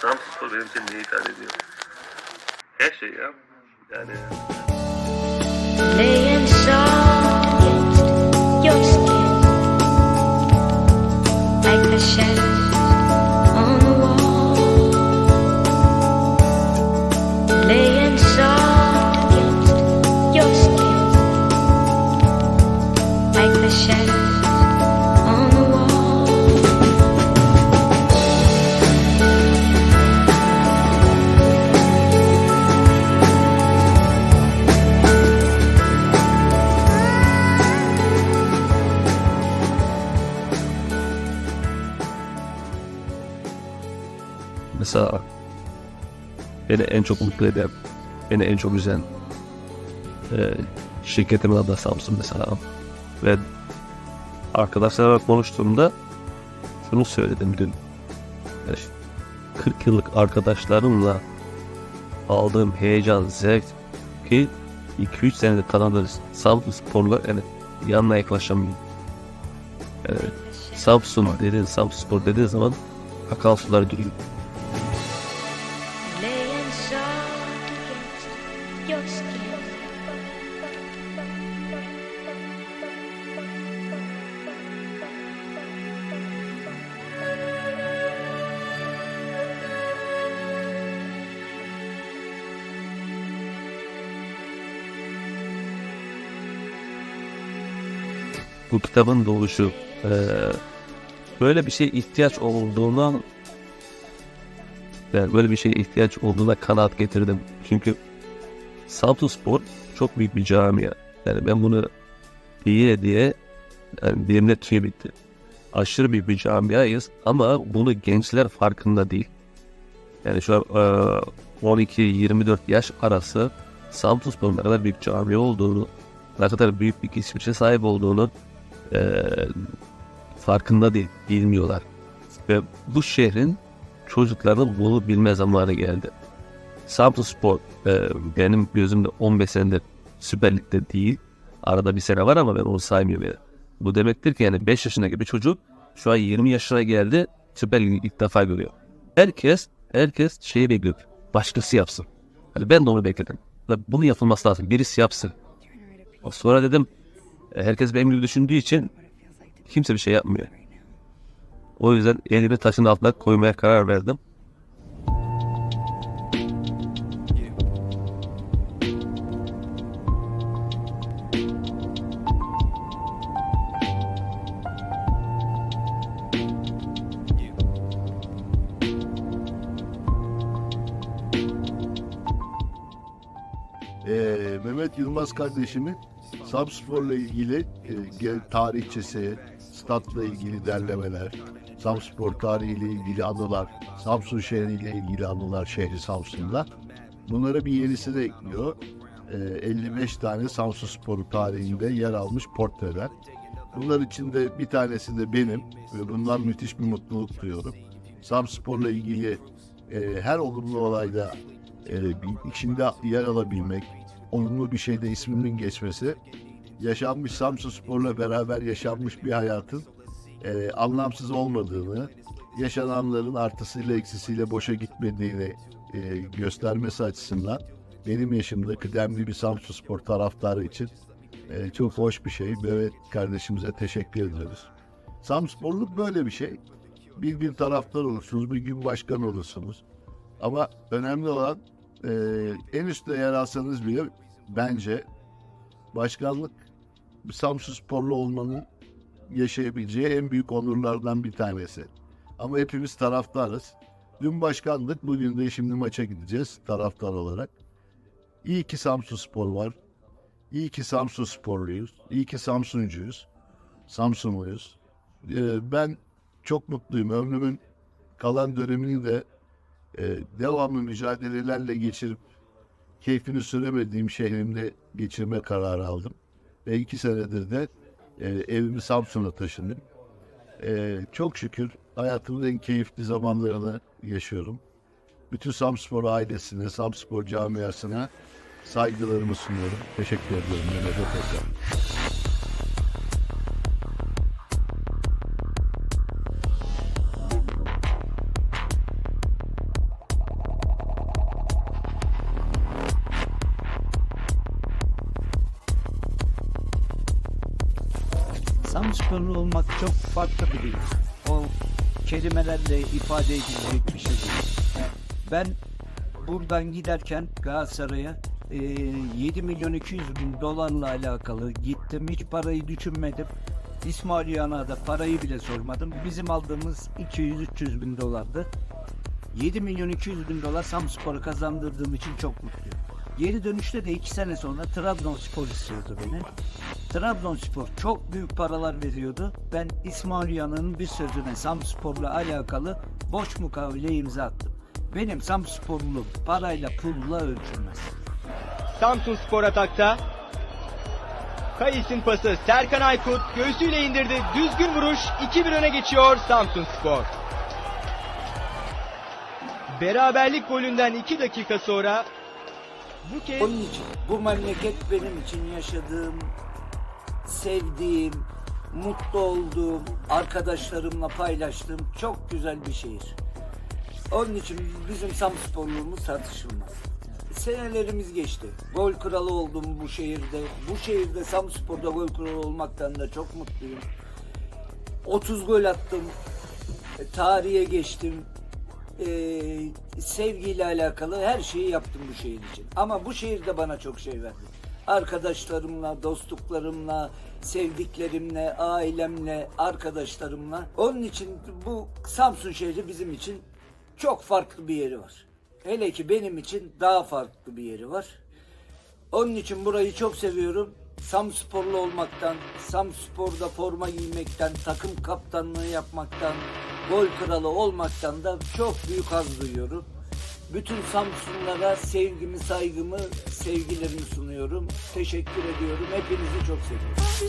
Samspor benim için neyi ifade ediyor? Her şey ya. Yani Laying mesela beni en çok mutlu eden, beni en çok üzen e, şirketimin adı Samsung mesela. Ve arkadaşlarla konuştuğumda şunu söyledim dün. Yani 40 yıllık arkadaşlarımla aldığım heyecan, zevk ki 2-3 senedir tanıdığım Samsung sporla yani yanına yaklaşamıyorum. Yani Samsung dediğin, Samsung spor dediğin zaman akal suları geliyor. Bu kitabın doğuşu eee, böyle bir şeye ihtiyaç olduğuna yani böyle bir şeye ihtiyaç olduğuna kanaat getirdim. Çünkü Samsun Spor çok büyük bir camia. Yani ben bunu diye diye yani dilimle tüye bitti. Aşırı büyük bir camiayız ama bunu gençler farkında değil. Yani şu an eee, 12-24 yaş arası Samsun Spor'un ne kadar büyük camia olduğunu, ne kadar büyük bir geçmişe sahip olduğunu eee, farkında değil, bilmiyorlar. Ve bu şehrin çocukların bunu bilme zamanı geldi. Samsun Spor eee, benim gözümde 15 senedir Süper Lig'de değil. Arada bir sene var ama ben onu saymıyorum yani. Bu demektir ki yani 5 yaşındaki bir çocuk şu an 20 yaşına geldi Süper Lig'i ilk defa görüyor. Herkes herkes şeyi bekliyor. Başkası yapsın. Hani ben de onu bekledim. Bunu yapılması lazım. Birisi yapsın. Sonra dedim e, herkes benim gibi düşündüğü için kimse bir şey yapmıyor. O yüzden elimi taşın altına koymaya karar verdim. Ee, Mehmet Yılmaz kardeşimin Samspor'la ilgili e, tarihçesi, statla ilgili derlemeler, Samspor tarihiyle ilgili anılar, Samsun şehriyle ilgili anılar şehri Samsun'da. Bunlara bir yenisi de ekliyor. Ee, 55 tane Samsun Sporu tarihinde yer almış portreler. Bunlar içinde bir tanesi de benim ve bundan müthiş bir mutluluk duyuyorum. Samspor'la ilgili e, her olumlu olayda e, içinde yer alabilmek, olumlu bir şeyde ismimin geçmesi, yaşanmış Samsun Spor'la beraber yaşanmış bir hayatın e, anlamsız olmadığını, yaşananların artısıyla eksisiyle boşa gitmediğini e, göstermesi açısından benim yaşımda kıdemli bir Samsun Spor taraftarı için e, çok hoş bir şey. Mehmet kardeşimize teşekkür ediyoruz. Samsporluk böyle bir şey. Bir gün taraftar olursunuz, bir gün başkan olursunuz. Ama önemli olan e, en üstte yer alsanız bile bence başkanlık Samsun sporlu olmanın yaşayabileceği en büyük onurlardan bir tanesi. Ama hepimiz taraftarız. Dün başkanlık, bugün de şimdi maça gideceğiz taraftar olarak. İyi ki Samsun Spor var. İyi ki Samsun Sporluyuz. İyi ki Samsuncuyuz. Samsunluyuz. Ee, ben çok mutluyum. Ömrümün kalan dönemini de e, devamlı mücadelelerle geçirip keyfini süremediğim şehrimde geçirme kararı aldım. Ve iki senedir de e, evimi Samsun'a taşındım. E, çok şükür hayatımın en keyifli zamanlarını yaşıyorum. Bütün Samspor ailesine, Samspor camiasına saygılarımı sunuyorum. Teşekkür ediyorum Mehmet Ötekal. Çok farklı bir duygu. O kelimelerle ifade edilecek bir şey değil. Ben buradan giderken Galatasaray'a e, 7 milyon 200 bin dolarla alakalı gittim. Hiç parayı düşünmedim. İsmail Yan'a da parayı bile sormadım. Bizim aldığımız 200-300 bin dolardı. 7 milyon 200 bin dolar Samspor'a kazandırdığım için çok mutluyum. Geri dönüşte de 2 sene sonra Trabzonspor istiyordu beni. Trabzonspor çok büyük paralar veriyordu. Ben İsmail Yan'ın bir sözüne Samspor'la alakalı boş mukavele imza attım. Benim Samsporlu parayla pulla ölçülmez. Samsun Spor atakta. Kayıs'ın pası Serkan Aykut göğsüyle indirdi. Düzgün vuruş 2-1 öne geçiyor Samsun Spor. Beraberlik golünden 2 dakika sonra bu kez Onun için bu memleket benim için yaşadığım, sevdiğim, mutlu olduğum, arkadaşlarımla paylaştığım çok güzel bir şehir. Onun için bizim Samsporluğumuz tartışılmaz. Senelerimiz geçti. Gol kralı oldum bu şehirde. Bu şehirde Samspor'da gol kralı olmaktan da çok mutluyum. 30 gol attım. E, Tarihe geçtim. Ee, sevgiyle alakalı her şeyi yaptım bu şehir için. Ama bu şehir de bana çok şey verdi. Arkadaşlarımla, dostluklarımla, sevdiklerimle, ailemle, arkadaşlarımla. Onun için bu Samsun şehri bizim için çok farklı bir yeri var. Hele ki benim için daha farklı bir yeri var. Onun için burayı çok seviyorum. Samsporlu olmaktan, Samspor'da forma giymekten, takım kaptanlığı yapmaktan, gol kralı olmaktan da çok büyük haz duyuyorum. Bütün Samsunlara sevgimi, saygımı, sevgilerimi sunuyorum. Teşekkür ediyorum. Hepinizi çok seviyorum.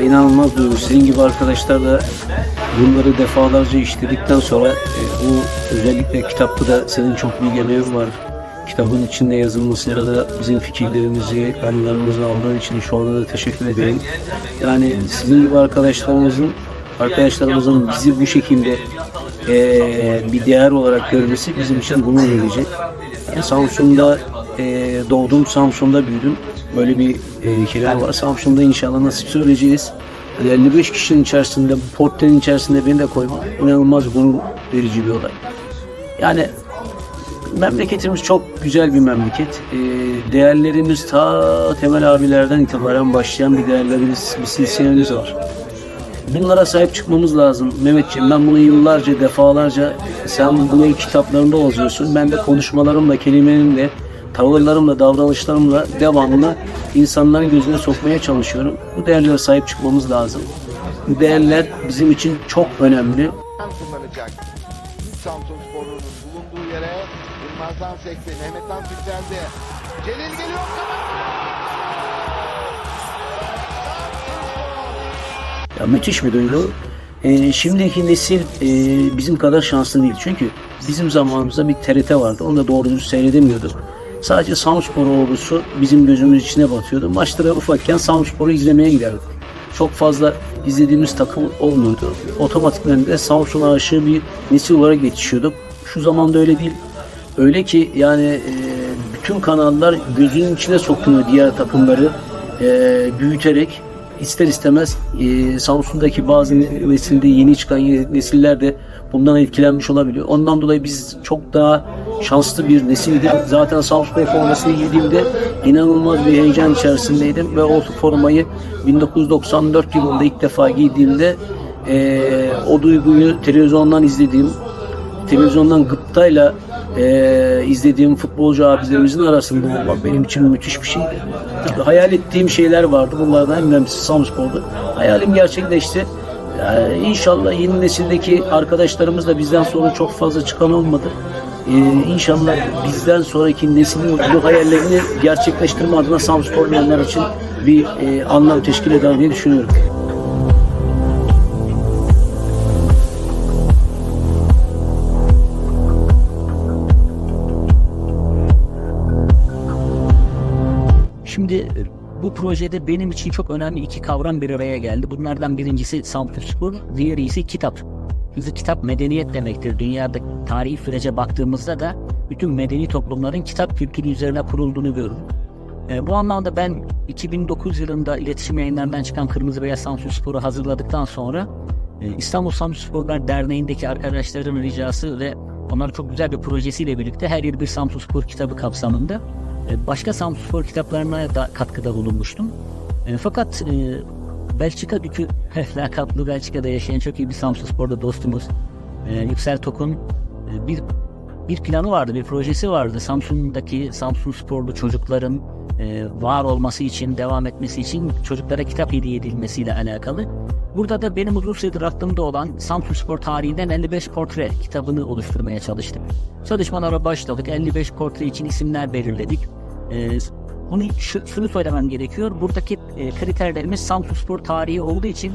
İnanılmaz duygu. Sizin gibi arkadaşlar da bunları defalarca işledikten sonra e, o özellikle kitapta da senin çok emeğin var. Kitabın içinde yazılmasıyla da bizim fikirlerimizi, anılarımızı aldığın için şu anda da teşekkür ederim. Yani sizin gibi arkadaşlarımızın arkadaşlarımızın bizi bu şekilde e, bir değer olarak görmesi bizim için gurur verici. Yani Samsun'da e, doğdum, Samsun'da büyüdüm. Böyle bir e, kelime var. Samsun'da inşallah nasip söyleyeceğiz. Yani 55 kişinin içerisinde, bu içerisinde beni de koymak inanılmaz gurur verici bir olay. Yani memleketimiz çok güzel bir memleket. E, değerlerimiz ta Temel abilerden itibaren başlayan bir değerlerimiz, bir silsilemiz var. Bunlara sahip çıkmamız lazım. Mehmetciğim ben bunu yıllarca, defalarca sen bunu kitaplarında yazıyorsun. Ben de konuşmalarımla, kelimelerimle, tavırlarımla, davranışlarımla devamlı insanların gözüne sokmaya çalışıyorum. Bu değerlere sahip çıkmamız lazım. Bu değerler bizim için çok önemli. kullanacak. Yılmaz'dan sekti. Mehmet'ten yükseldi. Celil geliyor. Ya müthiş bir duygu. Ee, şimdiki nesil e, bizim kadar şanslı değil. Çünkü bizim zamanımızda bir TRT vardı. Onu da doğru düz seyredemiyorduk. Sadece Samspor ordusu bizim gözümüz içine batıyordu. Maçlara ufakken Samspor'u izlemeye giderdik. Çok fazla izlediğimiz takım olmuyordu. Otomatikman de Samsun aşığı bir nesil olarak yetişiyorduk. Şu zamanda öyle değil. Öyle ki yani e, bütün kanallar gözünün içine soktuğunu diğer takımları e, büyüterek ister istemez e, Samsun'daki bazı nesilde yeni çıkan nesiller de bundan etkilenmiş olabiliyor. Ondan dolayı biz çok daha şanslı bir nesildik. Zaten Samsun formasını giydiğimde inanılmaz bir heyecan içerisindeydim ve o formayı 1994 yılında ilk defa giydiğimde e, o duyguyu televizyondan izlediğim televizyondan gıptayla e, izlediğim futbolcu abilerimizin arasında olmak benim için müthiş bir şeydi. Tabii hayal ettiğim şeyler vardı. Bunlardan en önemlisi Samspor'du. Hayalim gerçekleşti. Yani inşallah yeni nesildeki arkadaşlarımız da bizden sonra çok fazla çıkan olmadı. Ee, inşallah bizden sonraki neslin bu hayallerini gerçekleştirme adına Samsporlayanlar için bir e, anlam teşkil eder diye düşünüyorum. Şimdi bu projede benim için çok önemli iki kavram bir araya geldi. Bunlardan birincisi Samsunspor, diğeri ise kitap. Çünkü kitap medeniyet demektir. Dünyada tarihi sürece baktığımızda da bütün medeni toplumların kitap kültürü üzerine kurulduğunu görürüz. E, bu anlamda ben 2009 yılında iletişim yayınlarından çıkan Kırmızı Beyaz Samsunspor'u hazırladıktan sonra e, İstanbul Samsunsporlar Derneği'ndeki arkadaşların ricası ve onların çok güzel bir projesiyle birlikte her yıl bir Samsunspor kitabı kapsamında e, başka Samsunspor kitaplarına da katkıda bulunmuştum. E, fakat e, Belçika Dükü lakaplı Belçika'da yaşayan çok iyi bir Samsunspor'da dostumuz e, Yüksel Tok'un e, bir bir planı vardı, bir projesi vardı. Samsun'daki Samsun sporlu çocukların e, var olması için, devam etmesi için çocuklara kitap hediye edilmesiyle alakalı. Burada da benim uzun süredir aklımda olan Samsun Spor tarihinden 55 portre kitabını oluşturmaya çalıştık. Çalışmalara başladık. 55 portre için isimler belirledik. E, bunu şu, şunu söylemem gerekiyor. Buradaki e, kriterlerimiz Samsun Spor tarihi olduğu için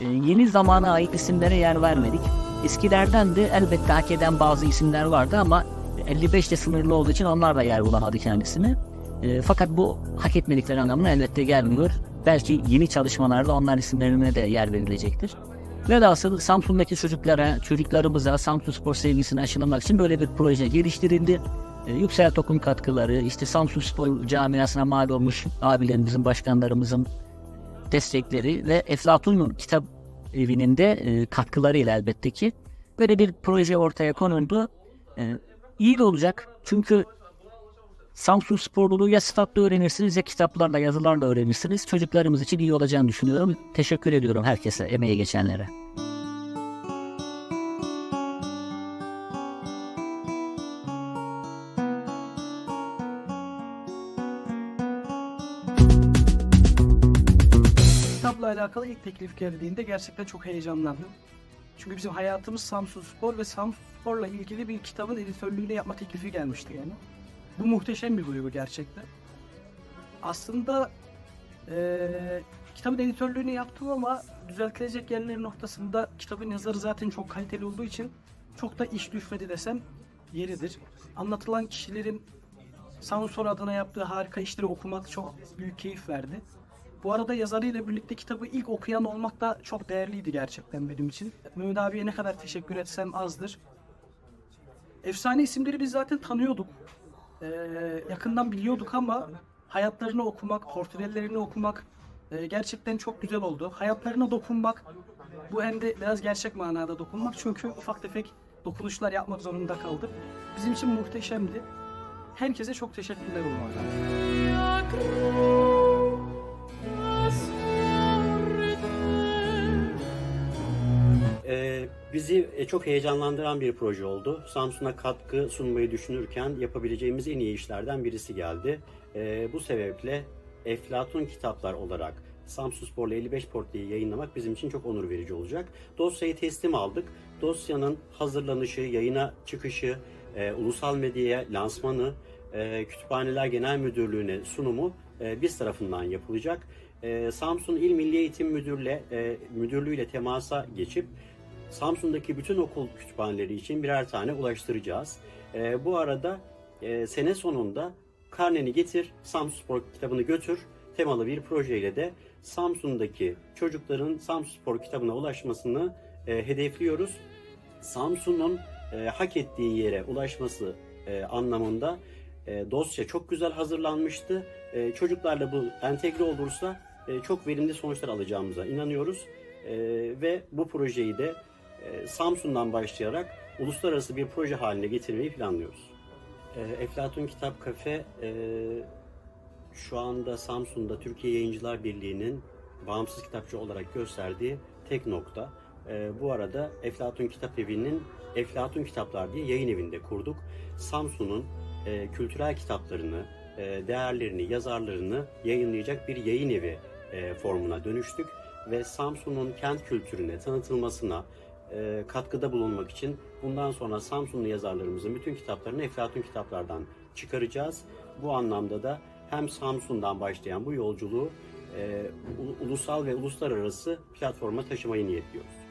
e, yeni zamana ait isimlere yer vermedik. Eskilerden de elbette hak eden bazı isimler vardı ama 55 de sınırlı olduğu için onlar da yer bulamadı kendisini. E, fakat bu hak etmedikleri anlamına elbette gelmiyor. Belki yeni çalışmalarda onlar isimlerine de yer verilecektir. Velhasıl Samsun'daki çocuklara, çocuklarımıza Samsun Spor sevgisini aşılamak için böyle bir proje geliştirildi. E, Yüksel Tok'un katkıları, işte Samsun Spor camiasına mal olmuş abilerimizin, başkanlarımızın destekleri ve Eflatun Kitap Evi'nin de e, katkılarıyla elbette ki böyle bir proje ortaya konuldu. E, iyi de olacak çünkü Samsun sporluluğu ya statta öğrenirsiniz ya kitaplarla yazılarla öğrenirsiniz. Çocuklarımız için iyi olacağını düşünüyorum. Teşekkür ediyorum herkese, emeğe geçenlere. Alakalı ilk teklif geldiğinde gerçekten çok heyecanlandım. Çünkü bizim hayatımız Samsun Spor ve Samsun Spor'la ilgili bir kitabın editörlüğünü yapma teklifi gelmişti yani. Bu muhteşem bir duygu gerçekten. Aslında eee kitabın editörlüğünü yaptım ama düzeltilecek yerleri noktasında kitabın yazarı zaten çok kaliteli olduğu için çok da iş düşmedi desem yeridir. Anlatılan kişilerin Samsun adına yaptığı harika işleri okumak çok büyük keyif verdi. Bu arada yazarıyla birlikte kitabı ilk okuyan olmak da çok değerliydi gerçekten benim için. Mehmet abiye ne kadar teşekkür etsem azdır. Efsane isimleri biz zaten tanıyorduk. Ee, yakından biliyorduk ama hayatlarını okumak, portrelerini okumak e, gerçekten çok güzel oldu. Hayatlarına dokunmak, bu hem de biraz gerçek manada dokunmak çünkü ufak tefek dokunuşlar yapmak zorunda kaldık. Bizim için muhteşemdi. Herkese çok teşekkürler olmalı. Ee, bizi e, çok heyecanlandıran bir proje oldu. Samsun'a katkı sunmayı düşünürken yapabileceğimiz en iyi işlerden birisi geldi. Ee, bu sebeple Eflatun Kitaplar olarak Samsun Spor'la 55 portreyi yayınlamak bizim için çok onur verici olacak. Dosyayı teslim aldık. Dosyanın hazırlanışı, yayına çıkışı, e, ulusal medyaya lansmanı, e, Kütüphaneler Genel Müdürlüğü'ne sunumu e, biz tarafından yapılacak. E, Samsun İl Milli Eğitim Müdürle, e, Müdürlüğü'yle temasa geçip Samsun'daki bütün okul kütüphaneleri için birer tane ulaştıracağız. E, bu arada e, sene sonunda karneni getir, Samsun Spor kitabını götür temalı bir projeyle de Samsun'daki çocukların Samsun Spor kitabına ulaşmasını e, hedefliyoruz. Samsun'un e, hak ettiği yere ulaşması e, anlamında e, dosya çok güzel hazırlanmıştı. E, çocuklarla bu entegre olursa e, çok verimli sonuçlar alacağımıza inanıyoruz. E, ve bu projeyi de Samsun'dan başlayarak uluslararası bir proje haline getirmeyi planlıyoruz. E, Eflatun Kitap Kafe e, şu anda Samsun'da Türkiye Yayıncılar Birliği'nin bağımsız kitapçı olarak gösterdiği tek nokta. E, bu arada Eflatun Kitap Evi'nin Eflatun Kitaplar diye yayın evinde kurduk. Samsun'un e, kültürel kitaplarını, e, değerlerini, yazarlarını yayınlayacak bir yayın evi e, formuna dönüştük ve Samsun'un kent kültürüne tanıtılmasına e, katkıda bulunmak için bundan sonra Samsunlu yazarlarımızın bütün kitaplarını Eflatun kitaplardan çıkaracağız. Bu anlamda da hem Samsun'dan başlayan bu yolculuğu e, ulusal ve uluslararası platforma taşımayı niyetliyoruz.